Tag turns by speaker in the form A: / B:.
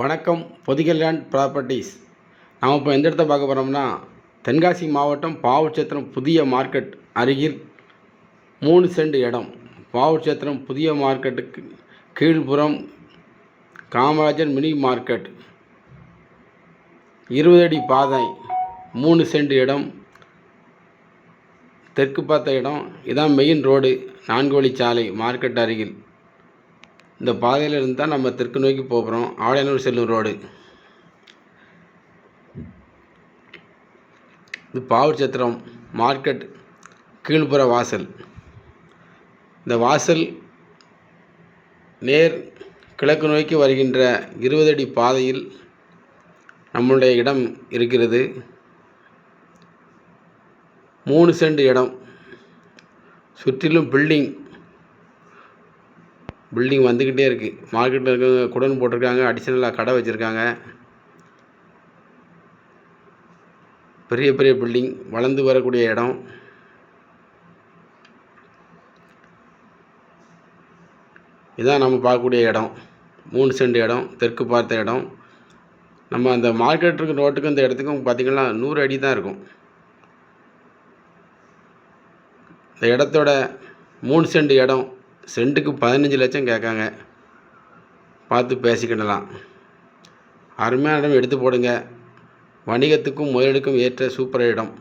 A: வணக்கம் பொது land properties. நாம் இப்போ எந்த இடத்த பார்க்க போகிறோம்னா தென்காசி மாவட்டம் பாவூர்சத்திரம் புதிய மார்க்கெட் அருகில் மூணு சென்ட் இடம். பாவூர்சத்திரம் புதிய மார்க்கெட்டுக்கு கீழ்ப்புறம் காமராஜர் மினி மார்க்கெட். இருபது அடி பாதை மூணு சென்ட் இடம். தெற்கு பார்த்த இடம் இதான் மெயின் ரோடு நான்கு வழிச்சாலை மார்க்கெட் அருகில். இந்த பாதையில் இருந்து தான் நம்ம தெற்கு நோக்கி போகிறோம் ஆடையனூர் செல்லும் ரோடு. இது பாவூர்சத்திரம் மார்க்கெட் கீழ்ப்புற வாசல். இந்த வாசல் நேர் கிழக்கு நோக்கி வருகின்ற இருபது அடி பாதையில் நம்மளுடைய இடம் இருக்கிறது. மூணு சென்ட் இடம். சுற்றிலும் பில்டிங். பில்டிங் வந்துக்கிட்டே இருக்குது மார்க்கெட்டில் இருக்கிறவங்க குடோன் போட்டிருக்காங்க அடிஷ்னலாக கடை வச்சுருக்காங்க. பெரிய பெரிய பில்டிங் வளர்ந்து வரக்கூடிய இடம். இதான் நம்ம பார்க்கக்கூடிய இடம். மூணு சென்ட் இடம் தெற்கு பார்த்த இடம். நம்ம அந்த மார்க்கெட்டுக்கு ரோட்டுக்கும் இந்த இடத்துக்கும் பார்த்திங்கன்னா நூறு அடி தான் இருக்கும். இந்த இடத்தோட மூணு சென்ட் இடம் சென்ட்டுக்கு பதினஞ்சு லட்சம் கேட்காங்க. பார்த்து பேசிக்கிடலாம். அருமையான இடம் எடுத்து போடுங்க. வணிகத்துக்கும் முதலீடுக்கும் ஏற்ற சூப்பர் இடம்.